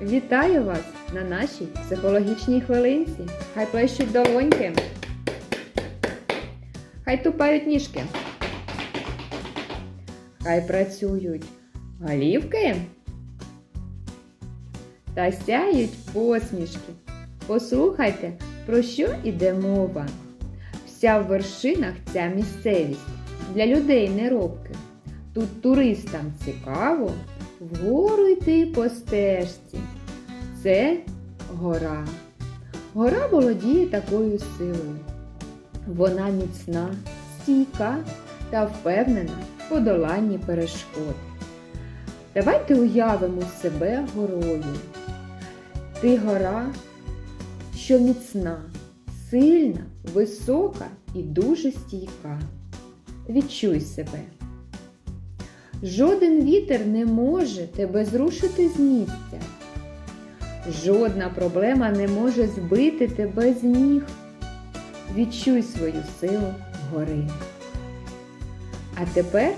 Вітаю вас на нашій психологічній хвилинці. Хай плещуть долоньки. Хай тупають ніжки. Хай працюють голівки. Та сяють посмішки. Послухайте, про що іде мова. Вся в вершинах ця місцевість для людей неробких. Тут туристам цікаво вгору йти по стежці. Це гора. Гора володіє такою силою. Вона міцна, стійка та впевнена в подоланні перешкод. Давайте уявимо себе горою. Ти гора, що міцна, сильна, висока і дуже стійка. Відчуй себе. Жоден вітер не може тебе зрушити з місця. Жодна проблема не може збити тебе з ніг. Відчуй свою силу гори. А тепер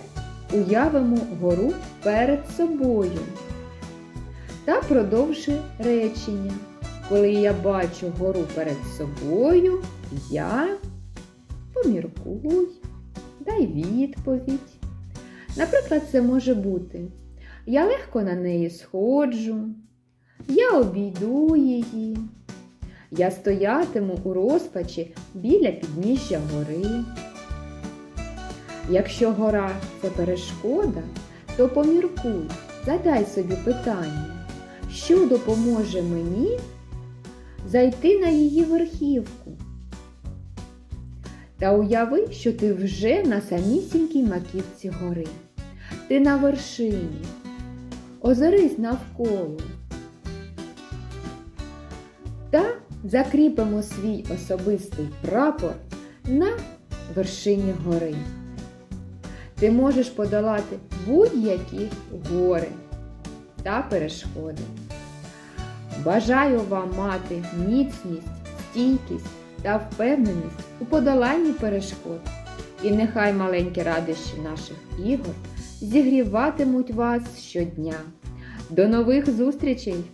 уявимо гору перед собою. Та продовжи речення. Коли я бачу гору перед собою, я поміркуй, дай відповідь. Наприклад, це може бути Я легко на неї сходжу, я обійду її, я стоятиму у розпачі біля підніжжя гори. Якщо гора це перешкода, то поміркуй, задай собі питання, що допоможе мені зайти на її верхівку. Та уяви, що ти вже на самісінькій маківці гори. Ти на вершині. Озирись навколо. Та закріпимо свій особистий прапор на вершині гори. Ти можеш подолати будь-які гори та перешкоди. Бажаю вам мати міцність, стійкість та впевненість у подоланні перешкод. І нехай маленькі радощі наших ігор зігріватимуть вас щодня. До нових зустрічей!